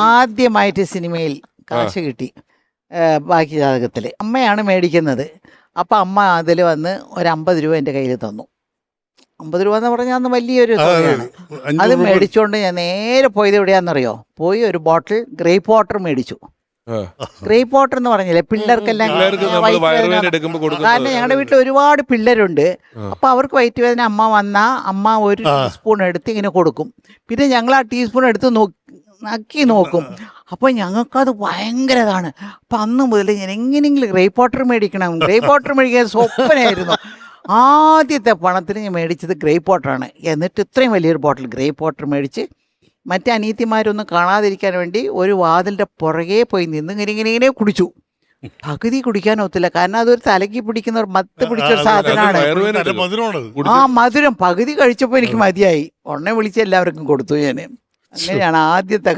ആദ്യമായിട്ട് സിനിമയിൽ കാശ് കിട്ടി ബാക്കി ജാതകത്തിൽ അമ്മയാണ് മേടിക്കുന്നത്. അപ്പം അമ്മ അതിൽ വന്ന് ഒരു അമ്പത് രൂപ എന്റെ കയ്യിൽ തന്നു. അമ്പത് രൂപ എന്ന് പറഞ്ഞാൽ അന്ന് വലിയൊരു തുകയാണ്. അത്. മേടിച്ചുകൊണ്ട് ഞാൻ നേരെ പോയത് എവിടെയാണെന്നറിയോ പോയി ഒരു ബോട്ടിൽ ഗ്രേപ്പ് വാട്ടർ മേടിച്ചു. ഗ്രേപ്പ് വാട്ടർ എന്ന് പറഞ്ഞില്ലേ? പിള്ളേർക്കെല്ലാം കാരണം ഞങ്ങളുടെ വീട്ടിൽ ഒരുപാട് പിള്ളേരുണ്ട്. അപ്പൊ അവർക്ക് വയറ്റുവേദന അമ്മ വന്നാ അമ്മ ഒരു. ടീസ്പൂൺ എടുത്ത് ഇങ്ങനെ കൊടുക്കും. പിന്നെ ഞങ്ങൾ ആ ടീസ്പൂൺ എടുത്ത് നോക്കി നക്കി നോക്കും അപ്പോൾ ഞങ്ങൾക്കത് ഭയങ്കര ഇതാണ് അപ്പം അന്ന് മുതൽ ഞാൻ എങ്ങനെയെങ്കിലും ഗ്രേ പോട്ടർ മേടിക്കണം ഗ്രേ പോട്ടർ മേടിക്കാൻ സ്വപ്നമായിരുന്നു ആദ്യത്തെ പണത്തിന് ഞാൻ മേടിച്ചത് ഗ്രേ പോട്ടറാണ് എന്നിട്ട് ഇത്രയും വലിയൊരു ബോട്ടിൽ ഗ്രേ പോട്ടർ മേടിച്ച് മറ്റേ അനീതിമാരൊന്നും കാണാതിരിക്കാൻ വേണ്ടി ഒരു വാതിലിന്റെ പുറകെ പോയി നിന്ന് ഇങ്ങനെ ഇങ്ങനെ ഇങ്ങനെ കുടിച്ചു പകുതി കുടിക്കാൻ ഒത്തില്ല കാരണം അതൊരു തലക്കി പിടിക്കുന്ന ഒരു മത്ത് പിടിച്ച ഒരു സാധനമാണ് ആ മധുരം പകുതി കഴിച്ചപ്പോൾ എനിക്ക് മതിയായി ഉടനെ വിളിച്ച് എല്ലാവർക്കും കൊടുത്തു ഞാൻ അങ്ങനെയാണ് ആദ്യത്തെ